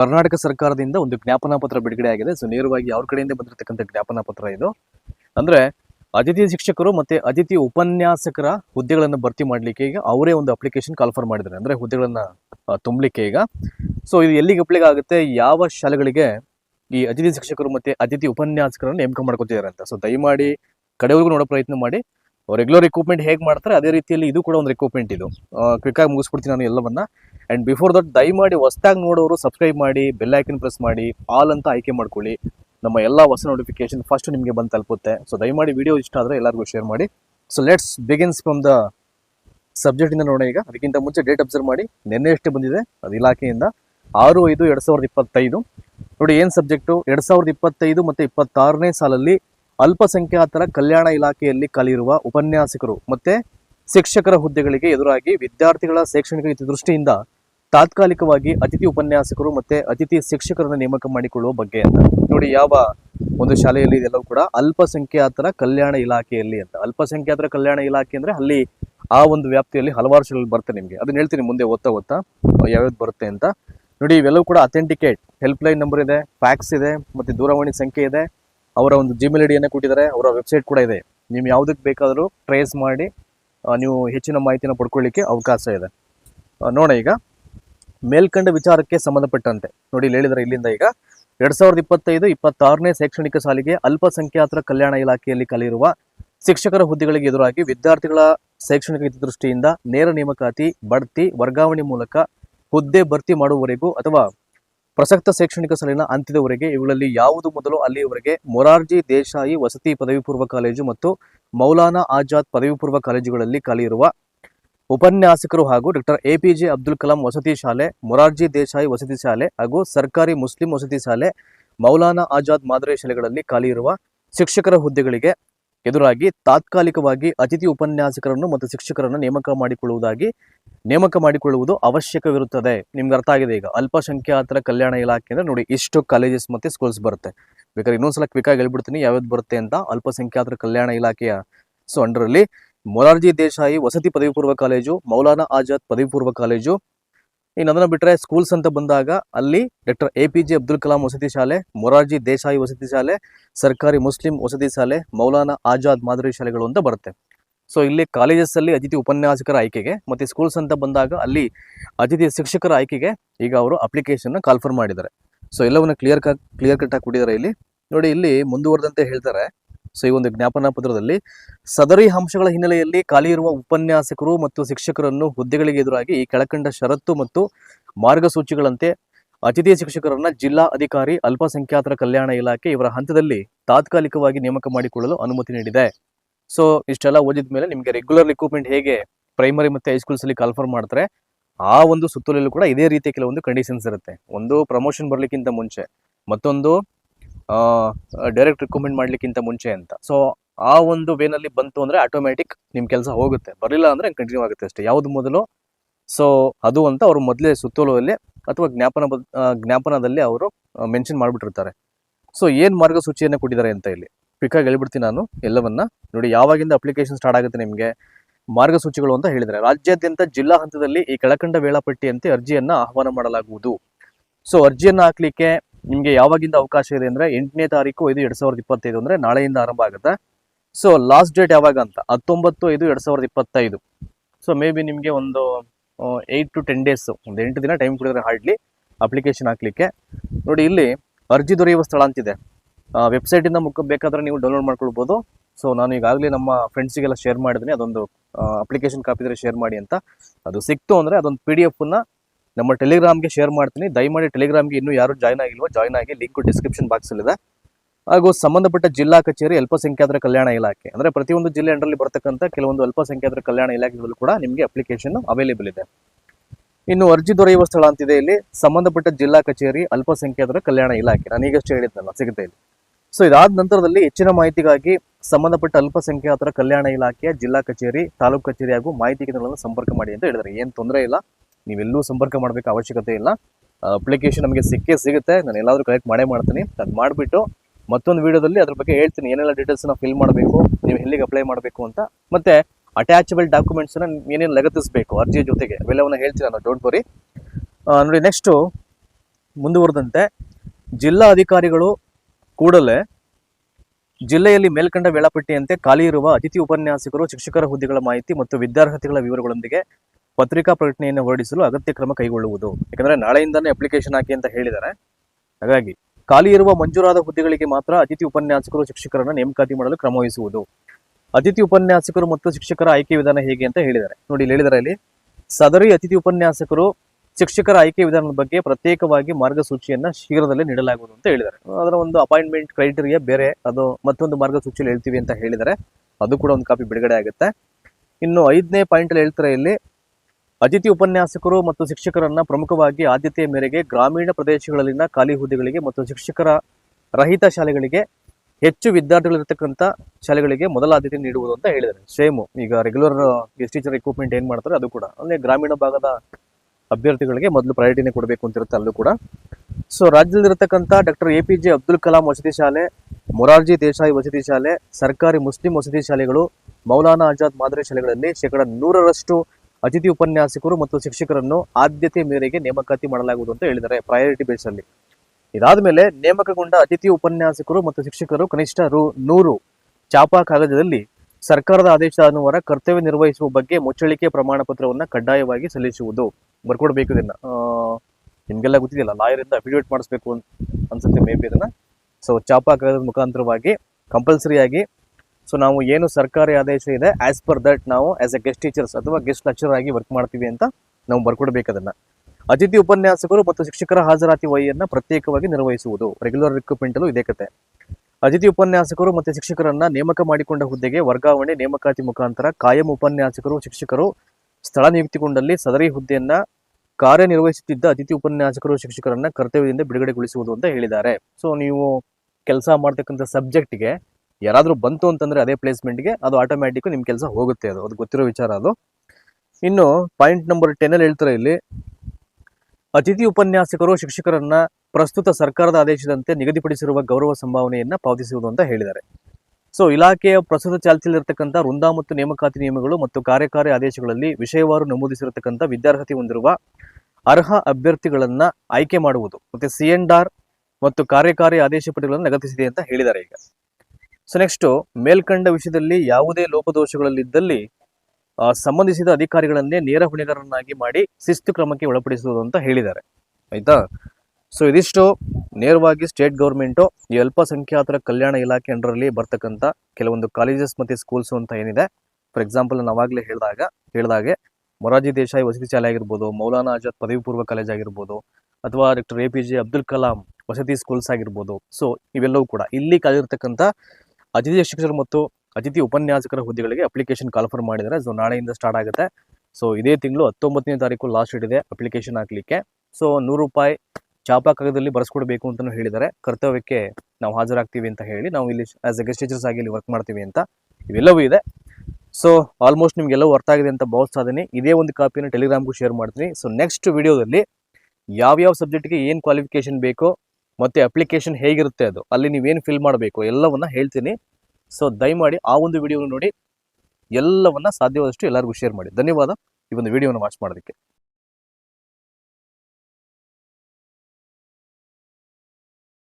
ಕರ್ನಾಟಕ ಸರ್ಕಾರದಿಂದ ಒಂದು ಜ್ಞಾಪನಾ ಪತ್ರ ಬಿಡುಗಡೆ ಆಗಿದೆ. ಸೊ ನೇರವಾಗಿ ಅವ್ರ ಕಡೆಯಿಂದ ಬಂದಿರತಕ್ಕಂಥ ಜ್ಞಾಪನಾ ಪತ್ರ ಇದು. ಅಂದ್ರೆ ಅತಿಥಿ ಶಿಕ್ಷಕರು ಮತ್ತೆ ಅತಿಥಿ ಉಪನ್ಯಾಸಕರ ಹುದ್ದೆಗಳನ್ನು ಭರ್ತಿ ಮಾಡಲಿಕ್ಕೆ ಈಗ ಅವರೇ ಒಂದು ಅಪ್ಲಿಕೇಶನ್ ಕಾಲ್ಫರ್ ಮಾಡಿದ್ದಾರೆ. ಅಂದ್ರೆ ಹುದ್ದೆಗಳನ್ನ ತುಂಬಲಿಕ್ಕೆ ಈಗ. ಸೊ ಇದು ಎಲ್ಲಿಗೆ ಅಪ್ಲಿಕ್ ಆಗುತ್ತೆ? ಯಾವ ಶಾಲೆಗಳಿಗೆ ಈ ಅತಿಥಿ ಶಿಕ್ಷಕರು ಮತ್ತೆ ಅತಿಥಿ ಉಪನ್ಯಾಸಕರನ್ನು ನೇಮಕ ಮಾಡ್ಕೊತಿದ್ದಾರೆ ಅಂತ. ಸೊ ದಯಮಾಡಿ ಕಡೆವರೆಗೂ ನೋಡೋ ಪ್ರಯತ್ನ ಮಾಡಿ. ರೆಗ್ಯುಲರ್ ರಿಕ್ರೂಟ್ಮೆಂಟ್ ಹೇಗೆ ಮಾಡ್ತಾರೆ, ಅದೇ ರೀತಿಯಲ್ಲಿ ಇದು ಕೂಡ ಒಂದು ರಿಕ್ರೂಟ್ಮೆಂಟ್ ಇದು. ಕ್ವಿಕ್ ಆಗಿ ಮುಗಿಸ್ಬಿಡ್ತೀನಿ ನಾನು ಎಲ್ಲವನ್ನ. ಅಂಡ್ ಬಿಫೋರ್ ದಟ್ ದಯಮಾಡಿ ಹೊಸದಾಗಿ ನೋಡೋರು ಸಬ್ಸ್ಕ್ರೈಬ್ ಮಾಡಿ ಬೆಲ್ ಐಕನ್ ಪ್ರೆಸ್ ಮಾಡಿ ಆಲ್ ಅಂತ ಆಯ್ಕೆ ಮಾಡ್ಕೊಳ್ಳಿ. ನಮ್ಮ ಎಲ್ಲ ಹೊಸ ನೋಟಿಫಿಕೇಶನ್ ಫಸ್ಟ್ ನಿಮಗೆ ಬಂದು ತಲುಪುತ್ತೆ. ಸೊ ದಯಮಾಡಿ ವಿಡಿಯೋ ಇಷ್ಟ ಆದರೆ ಎಲ್ಲರಿಗೂ ಶೇರ್ ಮಾಡಿ. So let's begins from the ಸಬ್ಜೆಕ್ಟಿಂದ ನೋಡೋಣ ಈಗ. ಅದಕ್ಕಿಂತ ಮುಂಚೆ ಡೇಟ್ ಅಬ್ಸರ್ವ್ ಮಾಡಿ. ನಿನ್ನೆ ಎಷ್ಟು ಬಂದಿದೆ, ಅದು ಇಲಾಖೆಯಿಂದ. ಆರು, ಐದು, ಎರಡು ಸಾವಿರದ ಇಪ್ಪತ್ತೈದು. ನೋಡಿ, ಏನು ಸಬ್ಜೆಕ್ಟು ಎರಡು ಸಾವಿರದ ಇಪ್ಪತ್ತೈದು ಮತ್ತು ಇಪ್ಪತ್ತಾರನೇ ಸಾಲಲ್ಲಿ ಅಲ್ಪಸಂಖ್ಯಾತರ ಕಲ್ಯಾಣ ಇಲಾಖೆಯಲ್ಲಿ ಕಲಿಯಿರುವ ಉಪನ್ಯಾಸಕರು ಮತ್ತು ಶಿಕ್ಷಕರ ಹುದ್ದೆಗಳಿಗೆ ಎದುರಾಗಿ ವಿದ್ಯಾರ್ಥಿಗಳ ಶೈಕ್ಷಣಿಕ ಹಿತದೃಷ್ಟಿಯಿಂದ ತಾತ್ಕಾಲಿಕವಾಗಿ ಅತಿಥಿ ಉಪನ್ಯಾಸಕರು ಮತ್ತೆ ಅತಿಥಿ ಶಿಕ್ಷಕರನ್ನು ನೇಮಕ ಮಾಡಿಕೊಳ್ಳುವ ಬಗ್ಗೆ ಅಂತ. ನೋಡಿ, ಯಾವ ಒಂದು ಶಾಲೆಯಲ್ಲಿ ಇದೆಲ್ಲವೂ ಕೂಡ ಅಲ್ಪಸಂಖ್ಯಾತರ ಕಲ್ಯಾಣ ಇಲಾಖೆಯಲ್ಲಿ ಅಂತ. ಅಲ್ಪಸಂಖ್ಯಾತರ ಕಲ್ಯಾಣ ಇಲಾಖೆ ಅಂದ್ರೆ ಅಲ್ಲಿ ಆ ಒಂದು ವ್ಯಾಪ್ತಿಯಲ್ಲಿ ಹಲವಾರು ಶಾಲೆಗಳು ಬರುತ್ತೆ ನಿಮಗೆ. ಅದನ್ನ ಹೇಳ್ತೀನಿ ಮುಂದೆ ಓದ್ತಾ ಓದ್ತಾ, ಯಾವ್ಯಾವ್ದು ಬರುತ್ತೆ ಅಂತ. ನೋಡಿ, ಇವೆಲ್ಲವೂ ಕೂಡ ಅಥೆಂಟಿಕೇಟ್ ಹೆಲ್ಪ್ ಲೈನ್ ನಂಬರ್ ಇದೆ ಫ್ಯಾಕ್ಸ್ ಇದೆ, ಮತ್ತೆ ದೂರವಾಣಿ ಸಂಖ್ಯೆ ಇದೆ. ಅವರ ಒಂದು ಜಿಮೇಲ್ ಐಡಿಯನ್ನು ಕೊಟ್ಟಿದ್ದಾರೆ, ಅವರ ವೆಬ್ಸೈಟ್ ಕೂಡ ಇದೆ. ನೀವು ಯಾವುದಕ್ಕೆ ಬೇಕಾದರೂ ಟ್ರೇಸ್ ಮಾಡಿ ನೀವು ಹೆಚ್ಚಿನ ಮಾಹಿತಿನ ಪಡ್ಕೊಳ್ಳಿಕ್ಕೆ ಅವಕಾಶ ಇದೆ. ನೋಡೋಣ ಈಗ. ಮೇಲ್ಕಂಡ ವಿಚಾರಕ್ಕೆ ಸಂಬಂಧಪಟ್ಟಂತೆ. ನೋಡಿ ಇಲ್ಲಿ ಹೇಳಿದರೆ ಇಲ್ಲಿಂದ ಈಗ ಎರಡ್ ಸಾವಿರದ ಇಪ್ಪತ್ತೈದು, ಇಪ್ಪತ್ತಾರನೇ ಶೈಕ್ಷಣಿಕ ಸಾಲಿಗೆ ಅಲ್ಪಸಂಖ್ಯಾತರ ಕಲ್ಯಾಣ ಇಲಾಖೆಯಲ್ಲಿ ಕಲಿಯಿರುವ ಶಿಕ್ಷಕರ ಹುದ್ದೆಗಳಿಗೆ ಎದುರಾಗಿ ವಿದ್ಯಾರ್ಥಿಗಳ ಶೈಕ್ಷಣಿಕ ಹಿತದೃಷ್ಟಿಯಿಂದ ನೇರ ನೇಮಕಾತಿ, ಬಡ್ತಿ, ವರ್ಗಾವಣೆ ಮೂಲಕ ಹುದ್ದೆ ಭರ್ತಿ ಮಾಡುವವರೆಗೂ ಅಥವಾ ಪ್ರಸಕ್ತ ಶೈಕ್ಷಣಿಕ ಸಾಲಿನ ಅಂತ್ಯದವರೆಗೆ ಇವುಗಳಲ್ಲಿ ಯಾವುದು ಮೊದಲು ಅಲ್ಲಿಯವರೆಗೆ ಮೊರಾರ್ಜಿ ದೇಶಾಯಿ ವಸತಿ ಪದವಿ ಪೂರ್ವ ಕಾಲೇಜು ಮತ್ತು ಮೌಲಾನಾ ಆಜಾದ್ ಪದವಿ ಪೂರ್ವ ಕಾಲೇಜುಗಳಲ್ಲಿ ಕಲಿಯಿರುವ ಉಪನ್ಯಾಸಕರು ಹಾಗೂ doctor A P J Abdul Kalam ವಸತಿ ಶಾಲೆ, ಮೊರಾರ್ಜಿ ದೇಸಾಯಿ ವಸತಿ ಶಾಲೆ ಹಾಗೂ ಸರ್ಕಾರಿ ಮುಸ್ಲಿಂ ವಸತಿ ಶಾಲೆ, ಮೌಲಾನಾ ಆಜಾದ್ ಮಾದರಿ ಶಾಲೆಗಳಲ್ಲಿ ಖಾಲಿ ಇರುವ ಶಿಕ್ಷಕರ ಹುದ್ದೆಗಳಿಗೆ ಎದುರಾಗಿ ತಾತ್ಕಾಲಿಕವಾಗಿ ಅತಿಥಿ ಉಪನ್ಯಾಸಕರನ್ನು ಮತ್ತು ಶಿಕ್ಷಕರನ್ನು ನೇಮಕ ಮಾಡಿಕೊಳ್ಳುವುದಾಗಿ ನೇಮಕ ಮಾಡಿಕೊಳ್ಳುವುದು ಅವಶ್ಯಕವಿರುತ್ತದೆ. ನಿಮ್ಗೆ ಅರ್ಥ ಆಗಿದೆ ಈಗ. ಅಲ್ಪಸಂಖ್ಯಾತರ ಕಲ್ಯಾಣ ಇಲಾಖೆ ಅಂದ್ರೆ ನೋಡಿ ಇಷ್ಟು ಕಾಲೇಜಸ್ ಮತ್ತೆ ಸ್ಕೂಲ್ಸ್ ಬರುತ್ತೆ. ಬೇಕಾದ್ರೆ ಇನ್ನೊಂದ್ಸಲ ಕ್ವಿಕ್ ಆಗಿ ಹೇಳ್ಬಿಡ್ತೀನಿ ಯಾವ್ಯಾವ್ದು ಬರುತ್ತೆ ಅಂತ. ಅಲ್ಪಸಂಖ್ಯಾತರ ಕಲ್ಯಾಣ ಇಲಾಖೆಯ ಸೊ ಅಂಡರಲ್ಲಿ ಮೊರಾರ್ಜಿ ದೇಸಾಯಿ ವಸತಿ ಪದವಿ ಪೂರ್ವ ಕಾಲೇಜು, ಮೌಲಾನಾ ಆಜಾದ್ ಪದವಿ ಪೂರ್ವ ಕಾಲೇಜು. ಇನ್ನು ಅದನ್ನ ಬಿಟ್ರೆ ಸ್ಕೂಲ್ಸ್ ಅಂತ ಬಂದಾಗ ಅಲ್ಲಿ doctor A P J Abdul Kalam ವಸತಿ ಶಾಲೆ, ಮೊರಾರ್ಜಿ ದೇಸಾಯಿ ವಸತಿ ಶಾಲೆ, ಸರ್ಕಾರಿ ಮುಸ್ಲಿಂ ವಸತಿ ಶಾಲೆ, ಮೌಲಾನಾ ಆಜಾದ್ ಮಾದರಿ ಶಾಲೆಗಳು ಅಂತ ಬರುತ್ತೆ. ಸೊ ಇಲ್ಲಿ ಕಾಲೇಜಸ್ ಅಲ್ಲಿ ಅತಿಥಿ ಉಪನ್ಯಾಸಕರ ಆಯ್ಕೆಗೆ ಮತ್ತೆ ಸ್ಕೂಲ್ಸ್ ಅಂತ ಬಂದಾಗ ಅಲ್ಲಿ ಅತಿಥಿ ಶಿಕ್ಷಕರ ಆಯ್ಕೆಗೆ ಈಗ ಅವರು ಅಪ್ಲಿಕೇಶನ್ ಕಾಲ್ಫರ್ ಮಾಡಿದ್ದಾರೆ. ಸೊ ಎಲ್ಲವನ್ನ ಕ್ಲಿಯರ್ ಕ್ಲಿಯರ್ ಕಟ್ ಆಗಿ ಕೊಟ್ಟಿದ್ದಾರೆ ಇಲ್ಲಿ. ನೋಡಿ, ಇಲ್ಲಿ ಮುಂದುವರೆದಂತೆ ಹೇಳ್ತಾರೆ ಸೊ, ಈ ಒಂದು ಜ್ಞಾಪನಾ ಪತ್ರದಲ್ಲಿ ಸದರಿ ಅಂಶಗಳ ಹಿನ್ನೆಲೆಯಲ್ಲಿ ಖಾಲಿ ಇರುವ ಉಪನ್ಯಾಸಕರು ಮತ್ತು ಶಿಕ್ಷಕರನ್ನು ಹುದ್ದೆಗಳಿಗೆ ಎದುರಾಗಿ ಈ ಕೆಳಕಂಡ ಷರತ್ತು ಮತ್ತು ಮಾರ್ಗಸೂಚಿಗಳಂತೆ ಅತಿಥಿ ಶಿಕ್ಷಕರನ್ನ ಜಿಲ್ಲಾ ಅಧಿಕಾರಿ ಅಲ್ಪಸಂಖ್ಯಾತರ ಕಲ್ಯಾಣ ಇಲಾಖೆ ಇವರ ಹಂತದಲ್ಲಿ ತಾತ್ಕಾಲಿಕವಾಗಿ ನೇಮಕ ಮಾಡಿಕೊಳ್ಳಲು ಅನುಮತಿ ನೀಡಿದೆ. ಸೊ, ಇಷ್ಟೆಲ್ಲ ಓದಿದ ಮೇಲೆ ನಿಮಗೆ ರೆಗ್ಯುಲರ್ ರಿಕ್ರೂಟ್ಮೆಂಟ್ ಹೇಗೆ ಪ್ರೈಮರಿ ಮತ್ತು ಹೈಸ್ಕೂಲ್ಸ್ ಅಲ್ಲಿ ಕಾಲ್ಫರ್ ಮಾಡ್ತಾರೆ, ಆ ಒಂದು ಸುತ್ತಲೂ ಕೂಡ ಇದೇ ರೀತಿಯ ಕೆಲವೊಂದು ಕಂಡೀಷನ್ಸ್ ಇರುತ್ತೆ. ಒಂದು ಪ್ರಮೋಷನ್ ಬರಲಿಕ್ಕಿಂತ ಮುಂಚೆ, ಮತ್ತೊಂದು ಡೈರೆಕ್ಟ್ ರಿಕಮೆಂಡ್ ಮಾಡ್ಲಿಕ್ಕಿಂತ ಮುಂಚೆ ಅಂತ. ಸೊ ಆ ಒಂದು ವೇನಲ್ಲಿ ಬಂತು ಅಂದ್ರೆ ಆಟೋಮ್ಯಾಟಿಕ್ ನಿಮ್ ಕೆಲಸ ಹೋಗುತ್ತೆ. ಬರಲಿಲ್ಲ ಅಂದ್ರೆ ಕಂಟಿನ್ಯೂ ಆಗುತ್ತೆ ಅಷ್ಟೇ. ಯಾವ್ದು ಮೊದಲು? ಸೊ ಅದು ಅಂತ ಅವರು ಮೊದಲೇ ಸುತ್ತೋಲುವಲ್ಲಿ ಅಥವಾ ಜ್ಞಾಪನ ಜ್ಞಾಪನದಲ್ಲಿ ಅವರು ಮೆನ್ಷನ್ ಮಾಡಿಬಿಟ್ಟಿರ್ತಾರೆ. ಸೊ ಏನ್ ಮಾರ್ಗಸೂಚಿಯನ್ನು ಕೊಟ್ಟಿದ್ದಾರೆ ಅಂತ ಇಲ್ಲಿ ಆಗಿ ಹೇಳ್ಬಿಡ್ತೀನಿ ನಾನು ಎಲ್ಲವನ್ನ. ನೋಡಿ, ಯಾವಾಗಿಂದ ಅಪ್ಲಿಕೇಶನ್ ಸ್ಟಾರ್ಟ್ ಆಗುತ್ತೆ ನಿಮಗೆ? ಮಾರ್ಗಸೂಚಿಗಳು ಅಂತ ಹೇಳಿದ್ದಾರೆ ರಾಜ್ಯಾದ್ಯಂತ ಜಿಲ್ಲಾ ಹಂತದಲ್ಲಿ ಈ ಕೆಳಕಂಡ ವೇಳಾಪಟ್ಟಿಯಂತೆ ಅರ್ಜಿಯನ್ನ ಆಹ್ವಾನ ಮಾಡಲಾಗುವುದು. ಸೊ ಅರ್ಜಿಯನ್ನ ಹಾಕ್ಲಿಕ್ಕೆ ನಿಮಗೆ ಯಾವಾಗಿಂದ ಅವಕಾಶ ಇದೆ ಅಂದ್ರೆ ಎಂಟನೇ ತಾರೀಕು ಐದು ಎರಡ್ ಸಾವಿರದ ಇಪ್ಪತ್ತೈದು ಅಂದ್ರೆ ನಾಳೆಯಿಂದ ಆರಂಭ ಆಗುತ್ತೆ. ಸೊ ಲಾಸ್ಟ್ ಡೇಟ್ ಯಾವಾಗ ಅಂತ? ಹತ್ತೊಂಬತ್ತು ಐದು ಎರಡು ಸಾವಿರದ ಇಪ್ಪತ್ತೈದು. ಸೊ ಮೇ ಬಿ ನಿಮಗೆ ಒಂದು ಏಯ್ಟ್ ಟು ಟೆನ್ ಡೇಸ್ ಒಂದು ಎಂಟು ದಿನ ಟೈಮ್ ಕೊಡಿದ್ರೆ ಹಾರ್ಡ್ಲಿ ಅಪ್ಲಿಕೇಶನ್ ಹಾಕ್ಲಿಕ್ಕೆ. ನೋಡಿ, ಇಲ್ಲಿ ಅರ್ಜಿ ದೊರೆಯುವ ಸ್ಥಳ ಅಂತಿದೆ. ವೆಬ್ಸೈಟಿಂದ ಮುಖ ಬೇಕಾದ್ರೆ ನೀವು ಡೌನ್ಲೋಡ್ ಮಾಡ್ಕೊಳ್ಬೋದು. ಸೊ ನಾನು ಈಗಾಗಲೇ ನಮ್ಮ ಫ್ರೆಂಡ್ಸಿಗೆಲ್ಲ ಶೇರ್ ಮಾಡಿದ್ದೀನಿ ಅದೊಂದು ಅಪ್ಲಿಕೇಶನ್ ಕಾಪಿ ಇದ್ರೆ ಶೇರ್ ಮಾಡಿ ಅಂತ. ಅದು ಸಿಕ್ತು ಅಂದರೆ ಅದೊಂದು ಪಿ ಡಿ ಎಫ್ನ ನಮ್ಮ ಟೆಲಿಗ್ರಾಮ್ಗೆ ಶೇರ್ ಮಾಡ್ತೀನಿ. ದಯಮಾಡಿ ಟೆಲಿಗ್ರಾಮ್ಗೆ ಇನ್ನೂ ಯಾರು ಜಾಯ್ನ್ ಆಗಿಲ್ವೋ ಜಾಯ್ನ್ ಆಗಿ ಲಿಂಕ್ ಡಿಸ್ಕ್ರಿಪ್ಷನ್ ಬಾಕ್ಸಲ್ಲಿದೆ ಹಾಗೂ ಸಂಬಂಧಪಟ್ಟ ಜಿಲ್ಲಾ ಕಚೇರಿ ಅಲ್ಪಸಂಖ್ಯಾತರ ಕಲ್ಯಾಣ ಇಲಾಖೆ. ಅಂದ್ರೆ ಪ್ರತಿಯೊಂದು ಜಿಲ್ಲೆ ಅಂಡರಲ್ಲಿ ಬರ್ತಕ್ಕಂಥ ಕೆಲವೊಂದು ಅಲ್ಪಸಂಖ್ಯಾತರ ಕಲ್ಯಾಣ ಇಲಾಖೆಗಳು ಕೂಡ ನಿಮಗೆ ಅಪ್ಲಿಕೇಶನ್ ಅವೈಲೇಬಲ್ ಇದೆ. ಇನ್ನು ಅರ್ಜಿ ದೊರೆಯುವ ಸ್ಥಳ ಅಂತಿದೆ ಇಲ್ಲಿ. ಸಂಬಂಧಪಟ್ಟ ಜಿಲ್ಲಾ ಕಚೇರಿ ಅಲ್ಪಸಂಖ್ಯಾತರ ಕಲ್ಯಾಣ ಇಲಾಖೆ. ನಾನು ಈಗಷ್ಟು ಹೇಳಿದ್ನಲ್ಲ ಸಿಗುತ್ತೆ ಇಲ್ಲಿ. ಸೊ ಇದಾದ ನಂತರದಲ್ಲಿ ಹೆಚ್ಚಿನ ಮಾಹಿತಿಗಾಗಿ ಸಂಬಂಧಪಟ್ಟ ಅಲ್ಪಸಂಖ್ಯಾತರ ಕಲ್ಯಾಣ ಇಲಾಖೆಯ ಜಿಲ್ಲಾ ಕಚೇರಿ, ತಾಲೂಕು ಕಚೇರಿ ಹಾಗೂ ಮಾಹಿತಿ ಕೇಂದ್ರಗಳನ್ನು ಸಂಪರ್ಕ ಮಾಡಿ ಅಂತ ಹೇಳಿದ್ದಾರೆ. ಏನು ತೊಂದರೆ ಇಲ್ಲ. ನೀವೆಲ್ಲೂ ಸಂಪರ್ಕ ಮಾಡಬೇಕು ಅವಶ್ಯಕತೆ ಇಲ್ಲ. ಅಪ್ಲಿಕೇಶನ್ ನಮಗೆ ಸಿಕ್ಕೇ ಸಿಗುತ್ತೆ. ನಾನು ಎಲ್ಲಾದರೂ ಕಲೆಕ್ಟ್ ಮಾಡೇ ಮಾಡ್ತೀನಿ. ಅದು ಮಾಡಿಬಿಟ್ಟು ಮತ್ತೊಂದು ವಿಡಿಯೋದಲ್ಲಿ ಅದ್ರ ಬಗ್ಗೆ ಹೇಳ್ತೀನಿ. ಏನೆಲ್ಲ ಡೀಟೇಲ್ಸ್ನ ಫಿಲ್ ಮಾಡಬೇಕು, ನೀವು ಎಲ್ಲಿಗೆ ಅಪ್ಲೈ ಮಾಡಬೇಕು ಅಂತ. ಮತ್ತೆ ಅಟ್ಯಾಚಬಲ್ ಡಾಕ್ಯುಮೆಂಟ್ಸ್ನ ಏನೇನು ಲಗತ್ತಿಸಬೇಕು ಅರ್ಜಿಯ ಜೊತೆಗೆ. ಅವೆಲ್ಲವನ್ನ ಹೇಳ್ತೀನಿ ನಾನು ಡೋಂಟ್ ವರಿ ನೋಡಿ ನೆಕ್ಸ್ಟು ಮುಂದುವರೆದಂತೆ. ಜಿಲ್ಲಾ ಅಧಿಕಾರಿಗಳು ಕೂಡಲೇ ಜಿಲ್ಲೆಯಲ್ಲಿ ಮೇಲ್ಕಂಡ ವೇಳಾಪಟ್ಟಿಯಂತೆ ಖಾಲಿ ಇರುವ ಅತಿಥಿ ಉಪನ್ಯಾಸಕರು, ಶಿಕ್ಷಕರ ಹುದ್ದೆಗಳ ಮಾಹಿತಿ ಮತ್ತು ವಿದ್ಯಾರ್ಹತೆಗಳ ವಿವರಗಳೊಂದಿಗೆ ಪತ್ರಿಕಾ ಪ್ರಕಟಣೆಯನ್ನು ಹೊರಡಿಸಲು ಅಗತ್ಯ ಕ್ರಮ ಕೈಗೊಳ್ಳುವುದು. ಯಾಕಂದ್ರೆ ನಾಳೆಯಿಂದಾನೇ ಅಪ್ಲಿಕೇಶನ್ ಹಾಕಿ ಅಂತ ಹೇಳಿದ್ದಾರೆ ಹಾಗಾಗಿ, ಖಾಲಿ ಇರುವ ಮಂಜೂರಾದ ಹುದ್ದೆಗಳಿಗೆ ಮಾತ್ರ ಅತಿಥಿ ಉಪನ್ಯಾಸಕರು, ಶಿಕ್ಷಕರನ್ನ ನೇಮಕಾತಿ ಮಾಡಲು ಕ್ರಮ ವಹಿಸುವುದು. ಅತಿಥಿ ಉಪನ್ಯಾಸಕರು ಮತ್ತು ಶಿಕ್ಷಕರ ಆಯ್ಕೆ ವಿಧಾನ ಹೇಗೆ ಅಂತ ಹೇಳಿದ್ದಾರೆ ನೋಡಿ, ಇಲ್ಲಿ ಇಲ್ಲಿ, ಸದರಿ ಅತಿಥಿ ಉಪನ್ಯಾಸಕರು, ಶಿಕ್ಷಕರ ಆಯ್ಕೆ ವಿಧಾನದ ಬಗ್ಗೆ ಪ್ರತ್ಯೇಕವಾಗಿ ಮಾರ್ಗಸೂಚಿಯನ್ನ ಶೀಘ್ರದಲ್ಲೇ ನೀಡಲಾಗುವುದು ಅಂತ ಹೇಳಿದ್ದಾರೆ ಅದರ ಒಂದು ಅಪಾಯಿಂಟ್ಮೆಂಟ್ ಕ್ರೈಟೀರಿಯಾ ಬೇರೆ, ಅದು ಮತ್ತೊಂದು ಮಾರ್ಗಸೂಚಿಯಲ್ಲಿ ಹೇಳ್ತೀವಿ ಅಂತ ಹೇಳಿದ್ದಾರೆ ಅದು ಕೂಡ ಒಂದು ಕಾಪಿ ಬಿಡುಗಡೆ ಆಗುತ್ತೆ. ಇನ್ನು ಐದನೇ ಪಾಯಿಂಟ್ ಅಲ್ಲಿ ಹೇಳ್ತಾರೆ ಇಲ್ಲಿ ಅತಿಥಿ ಉಪನ್ಯಾಸಕರು ಮತ್ತು ಶಿಕ್ಷಕರನ್ನ ಪ್ರಮುಖವಾಗಿ ಆದ್ಯತೆಯ ಮೇರೆಗೆ ಗ್ರಾಮೀಣ ಪ್ರದೇಶಗಳಲ್ಲಿನ ಖಾಲಿ ಹುದ್ದೆಗಳಿಗೆ ಮತ್ತು ಶಿಕ್ಷಕರ ರಹಿತ ಶಾಲೆಗಳಿಗೆ, ಹೆಚ್ಚು ವಿದ್ಯಾರ್ಥಿಗಳಿರ್ತಕ್ಕಂಥ ಶಾಲೆಗಳಿಗೆ ಮೊದಲ ಆದ್ಯತೆ ನೀಡುವುದು ಅಂತ ಹೇಳಿದ್ದಾರೆ. ಸೇಮ್ ಈಗ ರೆಗ್ಯುಲರ್ ಟೀಚರ್ ಎಕ್ವಿಪ್ಮೆಂಟ್ ಏನ್ ಮಾಡ್ತಾರೆ ಅದು ಕೂಡ. ಅಂದ್ರೆ ಗ್ರಾಮೀಣ ಭಾಗದ ಅಭ್ಯರ್ಥಿಗಳಿಗೆ ಮೊದಲು ಪ್ರಯಾರಿಟಿನೇ ಕೊಡಬೇಕು ಅಂತ ಇರುತ್ತೆ ಅಲ್ಲೂ ಕೂಡ. So ರಾಜ್ಯದಲ್ಲಿರತಕ್ಕಂಥ doctor A P J Abdul Kalam ವಸತಿ ಶಾಲೆ, ಮೊರಾರ್ಜಿ ದೇಸಾಯಿ ವಸತಿ ಶಾಲೆ, ಸರ್ಕಾರಿ ಮುಸ್ಲಿಂ ವಸತಿ ಶಾಲೆಗಳು, ಮೌಲಾನಾ ಆಜಾದ್ ಮಾದರಿ ಶಾಲೆಗಳಲ್ಲಿ ಶೇಕಡ ನೂರರಷ್ಟು ಅತಿಥಿ ಉಪನ್ಯಾಸಕರು ಮತ್ತು ಶಿಕ್ಷಕರನ್ನು ಆದ್ಯತೆ ಮೇರೆಗೆ ನೇಮಕಾತಿ ಮಾಡಲಾಗುವುದು ಅಂತ ಹೇಳಿದ್ದಾರೆ ಪ್ರಯಾರಿಟಿ ಬೇಸ್ ಅಲ್ಲಿ. ಇದಾದ ಮೇಲೆ ನೇಮಕಗೊಂಡ ಅತಿಥಿ ಉಪನ್ಯಾಸಕರು ಮತ್ತು ಶಿಕ್ಷಕರು ಕನಿಷ್ಠ ರು ನೂರು. ಚಾಪಾ ಕಾಗದದಲ್ಲಿ ಸರ್ಕಾರದ ಆದೇಶದ ಅನುವಾರ ಕರ್ತವ್ಯ ನಿರ್ವಹಿಸುವ ಬಗ್ಗೆ ಮುಚ್ಚಳಿಕೆ ಪ್ರಮಾಣ ಪತ್ರವನ್ನು ಕಡ್ಡಾಯವಾಗಿ ಸಲ್ಲಿಸುವುದು. ಬರ್ಕೊಡ್ಬೇಕು ಇದನ್ನ. ನಿಮ್ಗೆಲ್ಲ ಗೊತ್ತಿದೆಯಲ್ಲ ಲಾಯರ್ ಇಂದ ಅಫಿಡೇಟ್ ಮಾಡಿಸ್ಬೇಕು ಅಂತ ಅನ್ಸುತ್ತೆ ಮೇ ಬಿ ಇದನ್ನ. ಸೊ ಚಾಪಾ ಕಾಗದದ ಮುಖಾಂತರವಾಗಿ ಕಂಪಲ್ಸರಿ ಆಗಿ ಸೊ ನಾವು ಏನು ಸರ್ಕಾರಿ ಆದೇಶ ಇದೆ ಆಸ್ ಪರ್ ದಟ್ ನಾವು ಆಸ್ ಎ ಗೆಸ್ಟ್ ಟೀಚರ್ಸ್ ಅಥವಾ ಗೆಸ್ಟ್ ಲೆಕ್ಚರ್ ಆಗಿ ವರ್ಕ್ ಮಾಡ್ತೀವಿ ಅಂತ ನಾವು ಬರ್ಕೊಡ್ಬೇಕು ಅದನ್ನ. ಅತಿಥಿ ಉಪನ್ಯಾಸಕರು ಮತ್ತು ಶಿಕ್ಷಕರ ಹಾಜರಾತಿ ವಹಿಯನ್ನ ಪ್ರತ್ಯೇಕವಾಗಿ ನಿರ್ವಹಿಸುವುದು ರೆಗ್ಯುಲರ್ ರಿಕ್ರೂಟ್ಮೆಂಟಲ್ಲೂ ಇದೇ ಕತೆ. ಅತಿಥಿ ಉಪನ್ಯಾಸಕರು ಮತ್ತು ಶಿಕ್ಷಕರನ್ನ ನೇಮಕ ಮಾಡಿಕೊಂಡ ಹುದ್ದೆಗೆ ವರ್ಗಾವಣೆ, ನೇಮಕಾತಿ ಮುಖಾಂತರ ಕಾಯಂ ಉಪನ್ಯಾಸಕರು, ಶಿಕ್ಷಕರು ಸ್ಥಳ ನಿಯುಕ್ತಿಗೊಂಡಲ್ಲಿ ಸದರಿ ಹುದ್ದೆಯನ್ನ ಕಾರ್ಯನಿರ್ವಹಿಸುತ್ತಿದ್ದ ಅತಿಥಿ ಉಪನ್ಯಾಸಕರು, ಶಿಕ್ಷಕರನ್ನ ಕರ್ತವ್ಯದಿಂದ ಬಿಡುಗಡೆಗೊಳಿಸುವುದು ಅಂತ ಹೇಳಿದ್ದಾರೆ. ಸೊ ನೀವು ಕೆಲಸ ಮಾಡ್ತಕ್ಕಂಥ ಸಬ್ಜೆಕ್ಟ್ಗೆ ಯಾರಾದರೂ ಬಂತು ಅಂತಂದ್ರೆ ಅದೇ ಪ್ಲೇಸ್ಮೆಂಟ್ಗೆ ಅದು ಆಟೋಮ್ಯಾಟಿಕ್ ನಿಮ್ಮ ಕೆಲಸ ಹೋಗುತ್ತೆ ಅದು. ಅದು ಗೊತ್ತಿರೋ ವಿಚಾರ ಅದು. ಇನ್ನು ಪಾಯಿಂಟ್ ನಂಬರ್ ಟೆನ್ ಅಲ್ಲಿ ಹೇಳ್ತಾರೆ ಇಲ್ಲಿ, ಅತಿಥಿ ಉಪನ್ಯಾಸಕರು ಶಿಕ್ಷಕರನ್ನ ಪ್ರಸ್ತುತ ಸರ್ಕಾರದ ಆದೇಶದಂತೆ ನಿಗದಿಪಡಿಸಿರುವ ಗೌರವ ಸಂಭಾವನೆಯನ್ನ ಪಾವತಿಸುವುದು ಅಂತ ಹೇಳಿದ್ದಾರೆ. ಸೊ ಇಲಾಖೆಯ ಪ್ರಸ್ತುತ ಚಾಲ್ತಿಯಲ್ಲಿರತಕ್ಕಂಥ ವೃಂದ ಮತ್ತು ನೇಮಕಾತಿ ನಿಯಮಗಳು ಮತ್ತು ಕಾರ್ಯಕಾರಿ ಆದೇಶಗಳಲ್ಲಿ ವಿಷಯವಾರು ನಮೂದಿಸಿರತಕ್ಕಂಥ ವಿದ್ಯಾರ್ಹತೆ ಹೊಂದಿರುವ ಅರ್ಹ ಅಭ್ಯರ್ಥಿಗಳನ್ನ ಆಯ್ಕೆ ಮಾಡುವುದು, ಮತ್ತೆ ಸಿ ಮತ್ತು ಕಾರ್ಯಕಾರಿ ಆದೇಶ ಪಟ್ಟಿಗಳನ್ನು ಲಗತ್ತಿಸಿದೆ ಅಂತ ಹೇಳಿದ್ದಾರೆ ಈಗ. ಸೊ ನೆಕ್ಸ್ಟ್ ಮೇಲ್ಕಂಡ ವಿಷಯದಲ್ಲಿ ಯಾವುದೇ ಲೋಪದೋಷಗಳಲ್ಲಿದ್ದಲ್ಲಿ ಸಂಬಂಧಿಸಿದ ಅಧಿಕಾರಿಗಳನ್ನೇ ನೇರ ಹೊಣೆಗಾರರನ್ನಾಗಿ ಮಾಡಿ ಶಿಸ್ತು ಕ್ರಮಕ್ಕೆ ಒಳಪಡಿಸುವುದು ಅಂತ ಹೇಳಿದ್ದಾರೆ. ಆಯ್ತಾ? ಸೊ ಇದಿಷ್ಟು. ನೇರವಾಗಿ ಸ್ಟೇಟ್ ಗೌರ್ಮೆಂಟು, ಈ ಅಲ್ಪಸಂಖ್ಯಾತರ ಕಲ್ಯಾಣ ಇಲಾಖೆ ಅಂಡರಲ್ಲಿ ಬರ್ತಕ್ಕಂಥ ಕೆಲವೊಂದು ಕಾಲೇಜಸ್ ಮತ್ತು ಸ್ಕೂಲ್ಸ್ ಅಂತ ಏನಿದೆ. ಫಾರ್ ಎಕ್ಸಾಂಪಲ್ ನಾವಾಗಲೇ ಹೇಳಿದಾಗ, ಹೇಳಿದಾಗೆ, ಮೊರಾರ್ಜಿ ದೇಶಾಯಿ ವಸತಿ ಶಾಲೆ ಆಗಿರ್ಬೋದು, ಮೌಲಾನಾ ಆಜಾದ್ ಪದವಿ ಪೂರ್ವ ಕಾಲೇಜ್ ಆಗಿರ್ಬೋದು, ಅಥವಾ doctor A P J Abdul Kalam ವಸತಿ ಸ್ಕೂಲ್ಸ್ ಆಗಿರ್ಬೋದು. ಸೊ ಇವೆಲ್ಲವೂ ಕೂಡ. ಇಲ್ಲಿ ಕಾಲಿರ್ತಕ್ಕಂಥ ಅತಿಥಿ ಶಿಕ್ಷಕರು ಮತ್ತು ಅತಿಥಿ ಉಪನ್ಯಾಸಕರ ಹುದ್ದೆಗಳಿಗೆ ಅಪ್ಲಿಕೇಶನ್ ಕಾಲ್ಫರ್ ಮಾಡಿದರೆ ಸೊ ನಾಳೆಯಿಂದ ಸ್ಟಾರ್ಟ್ ಆಗುತ್ತೆ. ಸೊ ಇದೇ ತಿಂಗಳು ಹತ್ತೊಂಬತ್ತನೇ ತಾರೀಕು ಲಾಸ್ಟ್ ಡೇಟ್ ಇದೆ ಅಪ್ಲಿಕೇಶನ್ ಹಾಕಲಿಕ್ಕೆ. ಸೊ ನೂರು ರೂಪಾಯಿ ಚಾಪಾ ಕಾಗದದಲ್ಲಿ ಬರೆಸ್ಕೊಡ್ಬೇಕು ಅಂತಲೂ ಹೇಳಿದ್ದಾರೆ. ಕರ್ತವ್ಯಕ್ಕೆ ನಾವು ಹಾಜರಾಗ್ತೀವಿ ಅಂತ ಹೇಳಿ ನಾವು ಇಲ್ಲಿ ಆ್ಯಸ್ ಎ ಗೆಸ್ಟ್ ಟೀಚರ್ಸ್ ಆಗಿ ಇಲ್ಲಿ ವರ್ಕ್ ಮಾಡ್ತೀವಿ ಅಂತ ಇವೆಲ್ಲವೂ ಇದೆ. ಸೊ ಆಲ್ಮೋಸ್ಟ್ ನಿಮಗೆಲ್ಲವೂ ಅರ್ಥ ಆಗಿದೆ ಅಂತ ಭಾವಿಸ್ತಾ ಇದ್ದೀನಿ ಇದೇ ಒಂದು ಕಾಪಿನ ಟೆಲಿಗ್ರಾಮ್ಗೂ ಶೇರ್ ಮಾಡ್ತೀನಿ. ಸೊ ನೆಕ್ಸ್ಟ್ ವಿಡಿಯೋದಲ್ಲಿ ಯಾವ್ಯಾವ ಸಬ್ಜೆಕ್ಟ್ಗೆ ಏನು ಕ್ವಾಲಿಫಿಕೇಶನ್ ಬೇಕು ಮತ್ತು ಅಪ್ಲಿಕೇಶನ್ ಹೇಗಿರುತ್ತೆ ಅದು, ಅಲ್ಲಿ ನೀವೇನು ಫಿಲ್ ಮಾಡಬೇಕು ಎಲ್ಲವನ್ನ ಹೇಳ್ತೀನಿ. ಸೊ ದಯಮಾಡಿ ಆ ಒಂದು ವಿಡಿಯೋನ ನೋಡಿ. ಎಲ್ಲವನ್ನ ಸಾಧ್ಯವಾದಷ್ಟು ಎಲ್ಲರಿಗೂ ಶೇರ್ ಮಾಡಿ. ಧನ್ಯವಾದ. ಈ ಒಂದು ವಿಡಿಯೋನ ವಾಚ್ ಮಾಡೋದಕ್ಕೆ.